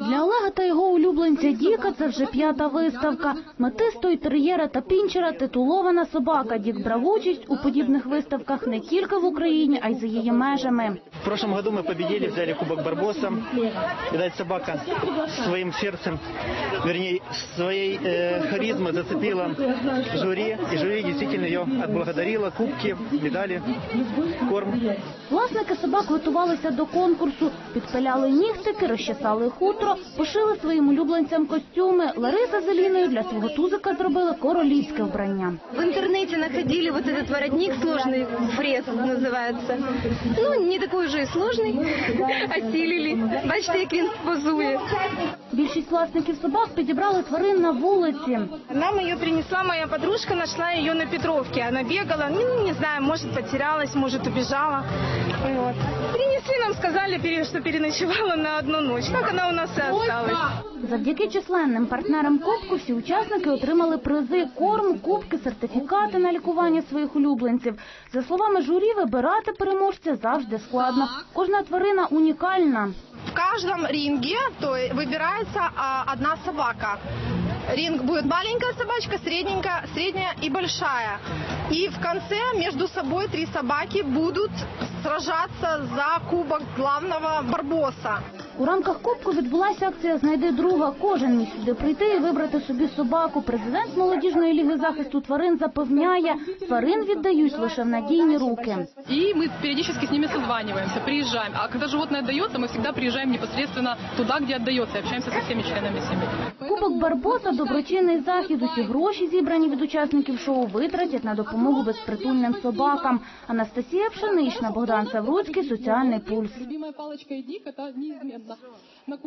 Для Олега та його улюбленця Діка це вже п'ята виставка. Метистої тер'єра та пінчера титулована собака. Дік брав участь у подібних виставках не тільки в Україні, а й за її межами. В прошлом году мы победили, взяли Кубок Барбоса. Видать, собака своим сердцем, вернее, своей э, харизмой зацепила жюри. И жюри действительно ее отблагодарила. Кубки, медали, корм. Власники собак готувалися до конкурсу, підпиляли нігтики, розчесали хутро, пошили своїм улюбленцям костюми. Лариса з Еліною для свого тузика зробили королівське вбрання. В интернете находили вот этот воротник сложный, фрез называется. Ну, не такой уже и сложный. Осилили. Бачите, як він позує. Більшість власників собак підібрали тварин на вулиці. Нам ее принесла моя подружка, нашла ее на Петровке. Она бегала, ну, не знаю, может, потерялась, может, убежала. Вот. Сказали, что переночевала на одну ночь. Как она у нас и осталась. Завдяки численним партнерам Кубку всі учасники отримали призи, корм, кубки, сертифікати на лікування своїх улюбленців. За словами журі, вибирати переможця завжди складно. Кожна тварина унікальна. В каждом ринге то а, одна собака. Ринг будет маленькая собачка, средненькая, средняя и большая. И в конце между собой три собаки будут сражаться за кубок главного барбоса. У рамках Кубку відбулася акція Знайди друга. Кожен міг сюди прийти і вибрати собі собаку. Президент молодіжної ліги захисту тварин запевняє, тварин віддають лише в надійні руки. И мы периодически с ними созваниваемся, приезжаем. А когда животное отдается, мы всегда приезжаем непосредственно туда, где отдается, и общаемся со всеми членами семьи. Кубок Барбоса доброчинний захід. Усі гроші, зібрані від учасників шоу, витратять на допомогу безпритульним собакам. Анастасія Пшенична, Богдан Савруцький, Соціальний пульс. mas Uma